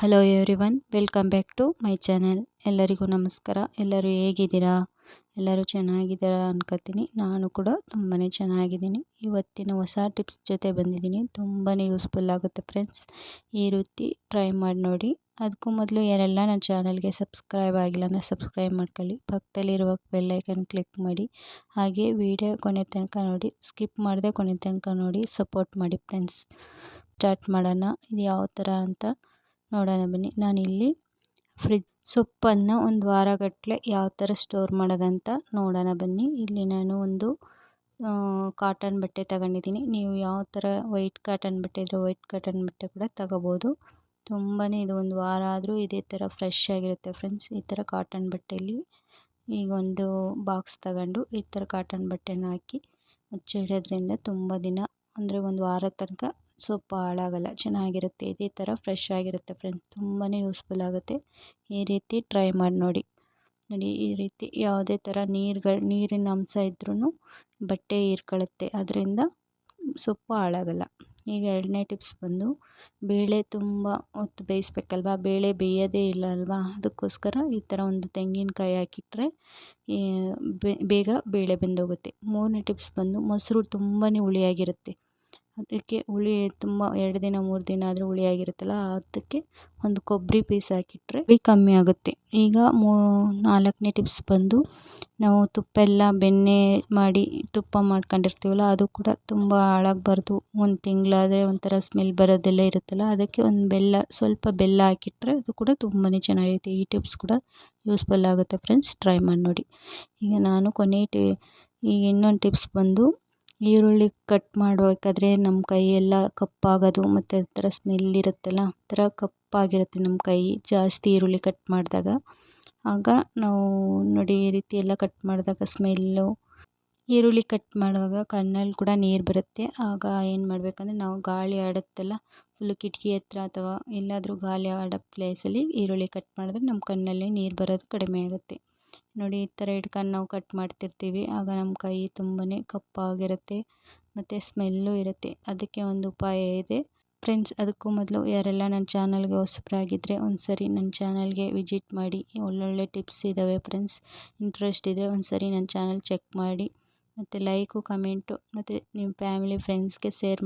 Hello everyone welcome back to my channel ಎಲ್ಲರಿಗೂ ನಮಸ್ಕಾರ. ಎಲ್ಲರೂ ಹೇಗಿದ್ದೀರಾ? ಎಲ್ಲರೂ ಚೆನ್ನಾಗಿದ್ದೀರಾ ಅನ್ಕೋತೀನಿ. ನಾನು ಕೂಡ ತುಂಬಾ ಚೆನ್ನಾಗಿದ್ದೀನಿ. ಇವತ್ತಿನ ಹೊಸ ಟಿಪ್ಸ್ ಜೊತೆ ಬಂದಿದ್ದೀನಿ. ತುಂಬಾ ಯೂಸ್ಫುಲ್ ಆಗುತ್ತೆ ಫ್ರೆಂಡ್ಸ್ ಈ ರೀತಿ ಟ್ರೈ ಮಾಡಿ ನೋಡಿ. ಅದಕ್ಕೂ ಮೊದಲು ಯಾರೆಲ್ಲ ನನ್ನ ಚಾನಲ್ಗೆ ಸಬ್ಸ್ಕ್ರೈಬ್ ಆಗಿಲ್ಲ ಅಂದರೆ ಸಬ್ಸ್ಕ್ರೈಬ್ ಮಾಡ್ಕೊಳ್ಳಿ. ಪಕ್ಕದಲ್ಲಿರುವ ಬೆಲ್ಲೈಕನ್ ಕ್ಲಿಕ್ ಮಾಡಿ. ಹಾಗೆ ವಿಡಿಯೋ ಕೊನೆ ತನಕ ನೋಡಿ. ಸ್ಕಿಪ್ ಮಾಡದೆ ಕೊನೆ ತನಕ ನೋಡಿ. ಸಪೋರ್ಟ್ ಮಾಡಿ ಫ್ರೆಂಡ್ಸ್ ಸ್ಟಾರ್ಟ್ ಮಾಡೋಣ. ಇದು ಯಾವ ಥರ ಅಂತ ನೋಡೋಣ ಬನ್ನಿ. ನಾನಿಲ್ಲಿ ಫ್ರಿಜ್ ಸೊಪ್ಪನ್ನು ಒಂದು ವಾರಗಟ್ಟಲೆ ಯಾವ ಥರ ಸ್ಟೋರ್ ಮಾಡೋದಂತ ನೋಡೋಣ ಬನ್ನಿ. ಇಲ್ಲಿ ನಾನು ಒಂದು ಕಾಟನ್ ಬಟ್ಟೆ ತಗೊಂಡಿದ್ದೀನಿ. ನೀವು ಯಾವ ಥರ ವೈಟ್ ಕಾಟನ್ ಬಟ್ಟೆ ಇದ್ದರೆ ವೈಟ್ ಕಾಟನ್ ಬಟ್ಟೆ ಕೂಡ ತಗೋಬೋದು. ತುಂಬಾ ಇದು ಒಂದು ವಾರ ಆದರೂ ಇದೇ ಥರ ಫ್ರೆಶ್ ಆಗಿರುತ್ತೆ ಫ್ರೆಂಡ್ಸ್. ಈ ಥರ ಕಾಟನ್ ಬಟ್ಟೆಯಲ್ಲಿ ಈಗ ಒಂದು ಬಾಕ್ಸ್ ತಗೊಂಡು ಈ ಥರ ಕಾಟನ್ ಬಟ್ಟೆನ ಹಾಕಿ ಮುಚ್ಚಿಡೋದ್ರಿಂದ ತುಂಬ ದಿನ, ಅಂದರೆ ಒಂದು ವಾರ ತನಕ ಸೊಪ್ಪು ಹಾಳಾಗಲ್ಲ, ಚೆನ್ನಾಗಿರುತ್ತೆ, ಇದೇ ಥರ ಫ್ರೆಶ್ ಆಗಿರುತ್ತೆ ಫ್ರೆಂಡ್ಸ್ ತುಂಬಾ ಯೂಸ್ಫುಲ್ ಆಗುತ್ತೆ. ಈ ರೀತಿ ಟ್ರೈ ಮಾಡಿ ನೋಡಿ. ನೋಡಿ, ಈ ರೀತಿ ಯಾವುದೇ ಥರ ನೀರುಗಳು, ನೀರಿನ ಅಂಶ ಇದ್ರೂ ಬಟ್ಟೆ ಹೀರ್ಕೊಳ್ಳುತ್ತೆ ಅದರಿಂದ ಸೊಪ್ಪು ಹಾಳಾಗಲ್ಲ. ಈಗ ಎರಡನೇ ಟಿಪ್ಸ್ ಬಂದು, ಬೇಳೆ ತುಂಬ ಹೊತ್ತು ಬೇಯಿಸ್ಬೇಕಲ್ವಾ? ಬೇಳೆ ಬೇಯೋದೇ ಇಲ್ಲ ಅಲ್ವಾ? ಅದಕ್ಕೋಸ್ಕರ ಈ ಥರ ಒಂದು ತೆಂಗಿನಕಾಯಿ ಹಾಕಿಟ್ರೆ ಬೇಗ ಬೇಳೆ ಬೆಂದೋಗುತ್ತೆ. ಮೂರನೇ ಟಿಪ್ಸ್ ಬಂದು, ಮೊಸರು ತುಂಬಾ ಹುಳಿಯಾಗಿರುತ್ತೆ. ಅದಕ್ಕೆ ಹುಳಿ ತುಂಬ ಎರಡು ದಿನ, ಮೂರು ದಿನ ಆದರೂ ಹುಳಿಯಾಗಿರುತ್ತಲ್ಲ ಅದಕ್ಕೆ ಒಂದು ಕೊಬ್ಬರಿ ಪೀಸ್ ಹಾಕಿಟ್ರೆ ಹುಳಿ ಕಮ್ಮಿ ಆಗುತ್ತೆ. ಈಗ ಮೂ, ನಾಲ್ಕನೇ ಟಿಪ್ಸ್ ಬಂದು ನಾವು ತುಪ್ಪ ಎಲ್ಲ ಬೆಣ್ಣೆ ಮಾಡಿ ತುಪ್ಪ ಮಾಡ್ಕೊಂಡಿರ್ತೀವಲ್ಲ, ಅದು ಕೂಡ ತುಂಬ ಹಾಳಾಗಬಾರ್ದು. ಒಂದು ತಿಂಗಳಾದರೆ ಒಂಥರ ಸ್ಮೆಲ್ ಬರೋದೆಲ್ಲ ಇರುತ್ತಲ್ಲ, ಅದಕ್ಕೆ ಒಂದು ಬೆಲ್ಲ, ಸ್ವಲ್ಪ ಬೆಲ್ಲ ಹಾಕಿಟ್ರೆ ಅದು ಕೂಡ ತುಂಬಾ ಚೆನ್ನಾಗಿರುತ್ತೆ. ಈ ಟಿಪ್ಸ್ ಕೂಡ ಯೂಸ್ಫುಲ್ ಆಗುತ್ತೆ ಫ್ರೆಂಡ್ಸ್ ಟ್ರೈ ಮಾಡಿ ನೋಡಿ. ಈಗ ನಾನು ಕೊನೆ ಟಿ, ಈಗ ಇನ್ನೊಂದು ಟಿಪ್ಸ್ ಬಂದು ಈರುಳ್ಳಿ ಕಟ್ ಮಾಡಬೇಕಾದ್ರೆ ನಮ್ಮ ಕೈಯೆಲ್ಲ ಕಪ್ಪಾಗೋದು ಮತ್ತು ಒಂಥರ ಥರ ಸ್ಮೆಲ್ ಇರುತ್ತಲ್ಲ, ಆ ಥರ ಕಪ್ಪಾಗಿರುತ್ತೆ ನಮ್ಮ ಕೈ ಜಾಸ್ತಿ ಈರುಳ್ಳಿ ಕಟ್ ಮಾಡಿದಾಗ. ಆಗ ನಾವು ನೋಡಿ ಈ ರೀತಿ ಎಲ್ಲ ಕಟ್ ಮಾಡಿದಾಗ ಸ್ಮೆಲ್ಲು ಈರುಳ್ಳಿ ಕಟ್ ಮಾಡುವಾಗ ಕಣ್ಣಲ್ಲಿ ಕೂಡ ನೀರು ಬರುತ್ತೆ. ಆಗ ಏನು ಮಾಡಬೇಕಂದ್ರೆ ನಾವು ಗಾಳಿ ಆಡುತ್ತಲ್ಲ ಫುಲ್ಲು ಕಿಟಕಿ ಹತ್ರ ಅಥವಾ ಎಲ್ಲಾದರೂ ಗಾಳಿ ಆಡೋ ಪ್ಲೇಸಲ್ಲಿ ಈರುಳ್ಳಿ ಕಟ್ ಮಾಡಿದ್ರೆ ನಮ್ಮ ಕಣ್ಣಲ್ಲಿ ನೀರು ಬರೋದು ಕಡಿಮೆ ಆಗುತ್ತೆ. ನೋಡಿ, ಈ ಥರ ಇಟ್ಕೊಂಡು ನಾವು ಕಟ್ ಮಾಡ್ತಿರ್ತೀವಿ. ಆಗ ನಮ್ಮ ಕೈ ತುಂಬಾ ಕಪ್ಪಾಗಿರುತ್ತೆ, ಮತ್ತು ಸ್ಮೆಲ್ಲು ಇರುತ್ತೆ. ಅದಕ್ಕೆ ಒಂದು ಉಪಾಯ ಇದೆ. ಫ್ರೆಂಡ್ಸ್, ಅದಕ್ಕೂ ಮೊದಲು ಯಾರೆಲ್ಲ ನನ್ನ ಚಾನಲ್ಗೆ ಹೊಸಬ್ರಾಗಿದ್ದರೆ ಒಂದು ಸರಿ ನನ್ನ ಚಾನಲ್ಗೆ ವಿಸಿಟ್ ಮಾಡಿ. ಒಳ್ಳೊಳ್ಳೆ ಟಿಪ್ಸ್ ಇದ್ದಾವೆ ಫ್ರೆಂಡ್ಸ್. ಇಂಟ್ರೆಸ್ಟ್ ಇದ್ದರೆ ಒಂದು ಸರಿ ನನ್ನ ಚಾನಲ್ ಚೆಕ್ ಮಾಡಿ. ಮತ್ತು ಲೈಕು, ಕಮೆಂಟು, ಮತ್ತು ನಿಮ್ಮ ಫ್ಯಾಮಿಲಿ, ಫ್ರೆಂಡ್ಸ್ಗೆ ಶೇರ್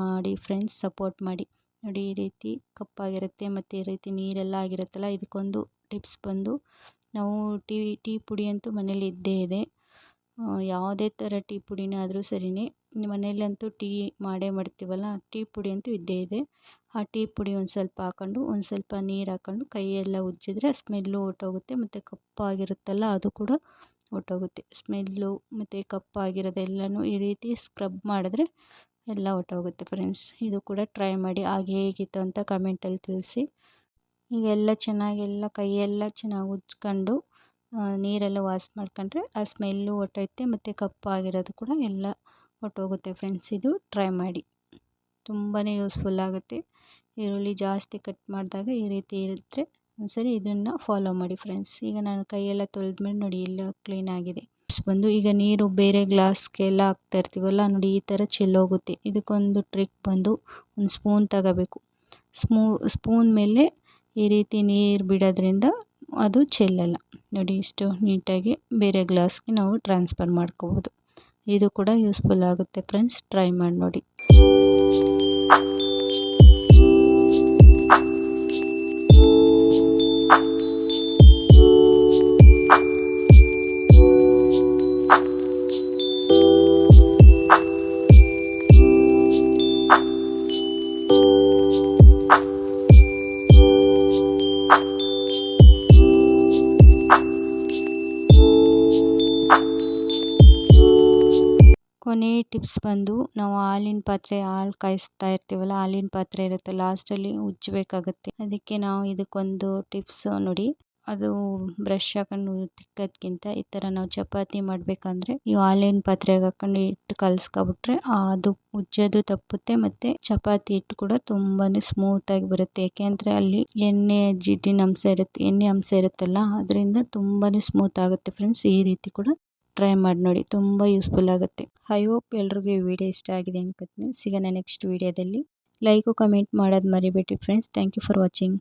ಮಾಡಿ ಫ್ರೆಂಡ್ಸ್, ಸಪೋರ್ಟ್ ಮಾಡಿ. ನೋಡಿ, ಈ ರೀತಿ ಕಪ್ಪಾಗಿರುತ್ತೆ, ಮತ್ತು ಈ ರೀತಿ ನೀರೆಲ್ಲ ಆಗಿರುತ್ತಲ್ಲ, ಇದಕ್ಕೊಂದು ಟಿಪ್ಸ್ ಬಂದು ನಾವು ಟೀ ಟೀ ಪುಡಿ ಅಂತೂ ಮನೇಲಿ ಇದ್ದೇ ಇದೆ. ಯಾವುದೇ ಥರ ಟೀ ಪುಡಿನೇ ಆದರೂ ಸರಿಯೇ ಮನೆಯಲ್ಲಂತೂ ಟೀ ಮಾಡೇ ಮಾಡ್ತೀವಲ್ಲ, ಟೀ ಪುಡಿ ಅಂತೂ ಇದ್ದೇ ಇದೆ. ಆ ಟೀ ಪುಡಿ ಒಂದು ಸ್ವಲ್ಪ ಹಾಕೊಂಡು, ಒಂದು ಸ್ವಲ್ಪ ನೀರು ಹಾಕೊಂಡು ಕೈಯೆಲ್ಲ ಉಜ್ಜಿದ್ರೆ ಸ್ಮೆಲ್ಲು ಹೊರ್ಟೋಗುತ್ತೆ, ಮತ್ತು ಕಪ್ಪಾಗಿರುತ್ತಲ್ಲ ಅದು ಕೂಡ ಹೊರ್ಟೋಗುತ್ತೆ. ಸ್ಮೆಲ್ಲು ಮತ್ತು ಕಪ್ಪಾಗಿರೋದೆಲ್ಲನೂ ಈ ರೀತಿ ಸ್ಕ್ರಬ್ ಮಾಡಿದ್ರೆ ಎಲ್ಲ ಹೊರ್ಟೋಗುತ್ತೆ ಫ್ರೆಂಡ್ಸ್ ಇದು ಕೂಡ ಟ್ರೈ ಮಾಡಿ ಹಾಗೆ ಹೇಗಿತ್ತು ಅಂತ ಕಮೆಂಟಲ್ಲಿ ತಿಳಿಸಿ. ಈಗ ಎಲ್ಲ ಚೆನ್ನಾಗಿ ಎಲ್ಲ ಕೈಯೆಲ್ಲ ಚೆನ್ನಾಗಿ ಉಜ್ಕೊಂಡು ನೀರೆಲ್ಲ ವಾಶ್ ಮಾಡ್ಕೊಂಡ್ರೆ ಆ ಸ್ಮೆಲ್ಲು ಹೊರ್ಟೋಯ್ತೆ ಮತ್ತು ಕಪ್ಪಾಗಿರೋದು ಕೂಡ ಎಲ್ಲ ಹೊರ್ಟೋಗುತ್ತೆ ಫ್ರೆಂಡ್ಸ್ ಇದು ಟ್ರೈ ಮಾಡಿ. ತುಂಬಾ ಯೂಸ್ಫುಲ್ ಆಗುತ್ತೆ. ಈರುಳ್ಳಿ ಜಾಸ್ತಿ ಕಟ್ ಮಾಡಿದಾಗ ಈ ರೀತಿ ಇರುತ್ತೆ. ಒಂದ್ಸರಿ ಇದನ್ನು ಫಾಲೋ ಮಾಡಿ ಫ್ರೆಂಡ್ಸ್ ಈಗ ನಾನು ಕೈಯೆಲ್ಲ ತೊಳೆದ್ಮೇಲೆ ನೋಡಿ ಎಲ್ಲ ಕ್ಲೀನ್ ಆಗಿದೆ. ಬಂದು ಈಗ ನೀರು ಬೇರೆ ಗ್ಲಾಸ್ಗೆಲ್ಲ ಹಾಕ್ತಾ ಇರ್ತೀವಲ್ಲ, ನೋಡಿ ಈ ಥರ ಚೆಲ್ಲೋಗುತ್ತೆ ಇದಕ್ಕೊಂದು ಟ್ರಿಕ್ ಬಂದು ಒಂದು ಸ್ಪೂನ್ ತಗೋಬೇಕು. ಸ್ಮೂ ಸ್ಪೂನ್ ಮೇಲೆ ಈ ರೀತಿ ನೀರು ಬಿಡೋದ್ರಿಂದ ಅದು ಚೆಲ್ಲಲ್ಲ. ನೋಡಿ, ಇಷ್ಟು ನೀಟಾಗಿ ಬೇರೆ ಗ್ಲಾಸ್ಗೆ ನಾವು ಟ್ರಾನ್ಸ್ಫರ್ ಮಾಡ್ಕೋಬೋದು. ಇದು ಕೂಡ ಯೂಸ್ಫುಲ್ ಆಗುತ್ತೆ ಫ್ರೆಂಡ್ಸ್. ಟ್ರೈ ಮಾಡಿ ನೋಡಿ. ಕೊನೆ ಟಿಪ್ಸ್ ಬಂದು, ನಾವು ಹಾಲಿನ ಪಾತ್ರೆ, ಹಾಲು ಕಾಯಿಸ್ತಾ ಇರ್ತೀವಲ್ಲ, ಹಾಲಿನ ಪಾತ್ರೆ ಇರುತ್ತೆ. ಲಾಸ್ಟಲ್ಲಿ ಉಜ್ಜಬೇಕಾಗತ್ತೆ. ಅದಕ್ಕೆ ನಾವು ಇದಕ್ಕೊಂದು ಟಿಪ್ಸ್ ನೋಡಿ. ಅದು ಬ್ರಷ್ ಹಾಕೊಂಡು ತಿಕ್ಕೋದ್ಕಿಂತ ಈ ಥರ ನಾವು ಚಪಾತಿ ಮಾಡಬೇಕಂದ್ರೆ, ಈ ಹಾಲಿನ ಪಾತ್ರೆಗೆ ಹಾಕೊಂಡು ಇಟ್ಟು ಕಲಸ್ಕೊಬಿಟ್ರೆ ಅದು ಉಜ್ಜೋದು ತಪ್ಪುತ್ತೆ ಮತ್ತು ಚಪಾತಿ ಹಿಟ್ಟು ಕೂಡ ತುಂಬಾ ಸ್ಮೂತಾಗಿ ಬರುತ್ತೆ. ಯಾಕೆಂದರೆ ಅಲ್ಲಿ ಎಣ್ಣೆ, ಜಿಡ್ಡಿನ ಅಂಶ ಇರುತ್ತೆ, ಎಣ್ಣೆ ಅಂಶ ಇರುತ್ತಲ್ಲ, ಅದರಿಂದ ತುಂಬಾ ಸ್ಮೂತ್ ಆಗುತ್ತೆ ಫ್ರೆಂಡ್ಸ್ ಈ ರೀತಿ ಕೂಡ ಟ್ರೈ ಮಾಡಿ ನೋಡಿ, ತುಂಬ ಯೂಸ್ಫುಲ್ ಆಗುತ್ತೆ. ಐ ಹೋಪ್ ಎಲ್ರಿಗೂ ಈ ವಿಡಿಯೋ ಇಷ್ಟ ಆಗಿದೆ ಅನ್ಕೋತೀನಿ. ಸಿಗೋಣ ನೆಕ್ಸ್ಟ್ ವಿಡಿಯೋದಲ್ಲಿ ಲೈಕು ಕಮೆಂಟ್ ಮಾಡೋದು ಮರಿಬೇಡಿ friends thank you for watching